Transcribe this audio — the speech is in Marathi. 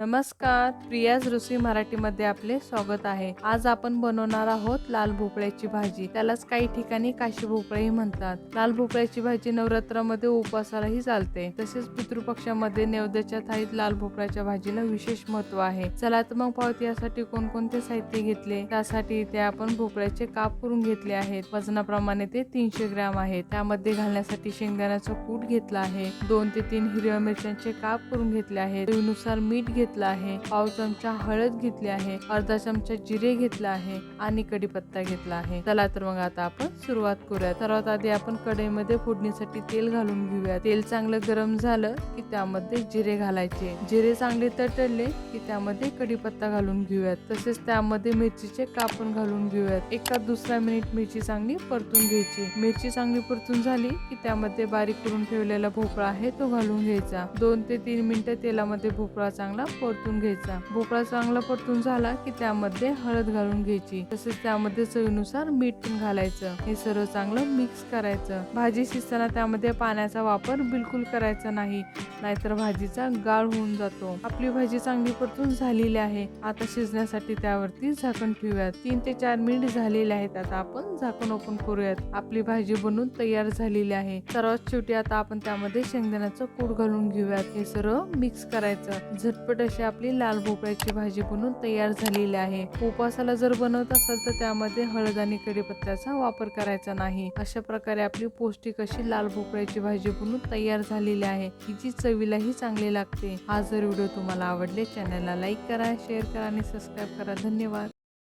नमस्कार प्रियाज रुसी मराठीमध्ये आपले स्वागत आहे. आज आपण बनवणार आहोत लाल भोपळ्याची भाजी. त्यालाच काही ठिकाणी काशी भोपळाही म्हणतात. लाल भोपळ्याची भाजी नवरात्रामध्ये उपवासालाही चालते. तसेच पितृपक्षामध्ये नैवेद्याच्या थाळीत लाल भोपळ्याच्या भाजीला विशेष महत्त्व आहे. चला तर मग पाहत यासाठी कोणकोणते साहित्य घेतले. त्यासाठी इथे आपण भोपळ्याचे काप करून घेतले आहेत. वजनाप्रमाणे ते तीनशे ग्रॅम आहे त्यामध्ये घालण्यासाठी शेंगदाण्याचा कूट घेतला आहे. दोन ते तीन हिरव्या मिरच्यांचे काप करून घेतले आहेत. चवीनुसार मीठ घेतला आहे. पाव चमचा हळद घेतली आहे. अर्धा चमचा जिरे घेतला आहे आणि कढीपत्ता घेतला आहे. चला तर मग आता आपण सुरुवात करूया सर्वात आधी आपण कढईमध्ये फोडणीसाठी तेल घालून घेऊया तेल चांगलं गरम झालं की त्यामध्ये जिरे घालायचे. जिरे चांगले तटले की त्यामध्ये कढीपत्ता घालून घेऊयात. तसेच त्यामध्ये मिरचीचे कापून घालून घेऊयात. एका दुसरा मिनिट मिरची चांगली परतून घ्यायची. मिरची चांगली परतून झाली की त्यामध्ये बारीक करून ठेवलेला भोपळा आहे तो घालून घ्यायचा. दोन ते तीन मिनिटं तेलामध्ये भोपळा चांगला परतून घ्यायचा. भोपळा चांगला परतून झाला की त्यामध्ये हळद घालून घ्यायची. तसेच त्यामध्ये चवीनुसार मीठ पण घालायचं. हे सर्व चांगलं मिक्स करायचं. भाजी शिजताना त्यामध्ये पाण्याचा वापर बिलकुल करायचा नाही. नाहीतर भाजीचा गाळ होऊन जातो. आपली भाजी चांगली परतून झालेली आहे. आता शिजण्यासाठी त्यावरती झाकण ठेवूयात. तीन ते चार मिनिट झालेले आहेत. आता आपण झाकण ओपन करूयात. आपली भाजी बनून तयार झालेली आहे. सर्वात शेवटी आता आपण त्यामध्ये शेंगदाण्याचं कूड घालून घेऊयात. हे सर्व मिक्स करायचं. झटपट अशी आपली लाल भोपळ्याची भाजी बनून तयार झालेली आहे. उपवासाला जर बनवत असाल तर त्यामध्ये हळद आणि कढीपत्त्याचा वापर करायचा नाही. अशा प्रकारे आपली पौष्टिक अशी लाल भोपळ्याची भाजी बनून तयार झालेली आहे. ही जी चवीलाही चांगली लागते. हा जर व्हिडिओ तुम्हाला आवडले चॅनलला लाईक करा शेअर करा आणि सबस्क्राईब करा. धन्यवाद.